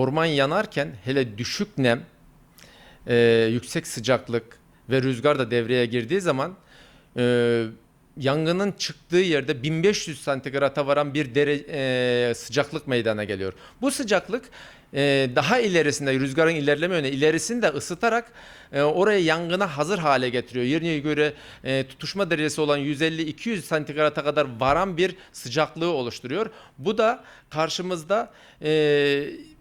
orman yanarken hele düşük nem, e, yüksek sıcaklık ve rüzgar da devreye girdiği zaman e, yangının çıktığı yerde 1500 santigrata varan bir dere, e, sıcaklık meydana geliyor. Bu sıcaklık e, daha ilerisinde rüzgarın ilerleme yönü ilerisinde ısıtarak e, orayı yangına hazır hale getiriyor. Yerine göre e, tutuşma derecesi olan 150-200 santigrata kadar varan bir sıcaklığı oluşturuyor. Bu da karşımızda e,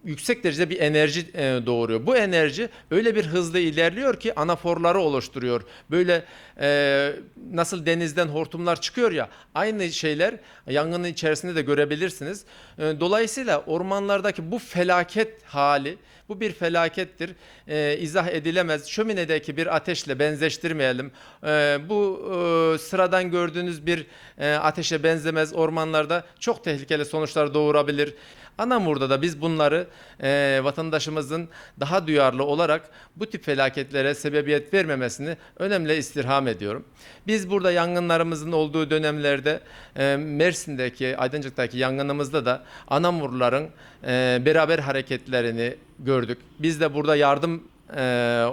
yüksek derecede bir enerji e, doğuruyor. Bu enerji öyle bir hızlı ilerliyor ki anaforları oluşturuyor. Böyle e, nasıl denizden hortumlar çıkıyor ya aynı şeyler yangının içerisinde de görebilirsiniz. E, dolayısıyla ormanlardaki bu felaket hali bu bir felakettir. E, izah edilemez. Şöminedeki bir ateşle benzeştirmeyelim. E, bu e, sıradan gördüğünüz bir e, ateşe benzemez. Ormanlarda çok tehlikeli sonuçlar doğurabilir. Anamur'da da biz bunları e, vatandaşımızın daha duyarlı olarak bu tip felaketlere sebebiyet vermemesini önemli istirham ediyorum. Biz burada yangınlarımızın olduğu dönemlerde e, Mersin'deki, Aydıncık'taki yangınımızda da Anamurluların e, beraber hareketlerini gördük. Biz de burada yardım e,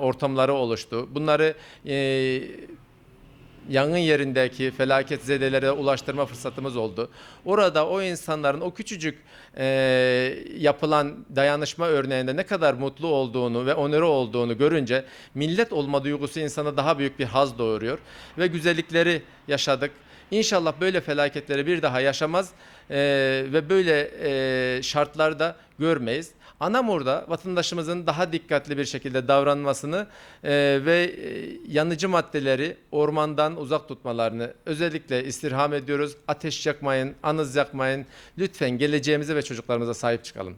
ortamları oluştu. Bunları e, yangın yerindeki felaket zedelere ulaştırma fırsatımız oldu. Orada o insanların o küçücük e, yapılan dayanışma örneğinde ne kadar mutlu olduğunu ve onuru olduğunu görünce millet olma duygusu insana daha büyük bir haz doğuruyor ve güzellikleri yaşadık. İnşallah böyle felaketleri bir daha yaşamaz e, ve böyle e, şartlarda görmeyiz. Anamur'da vatandaşımızın daha dikkatli bir şekilde davranmasını e, ve e, yanıcı maddeleri ormandan uzak tutmalarını özellikle istirham ediyoruz. Ateş yakmayın, anız yakmayın. Lütfen geleceğimize ve çocuklarımıza sahip çıkalım.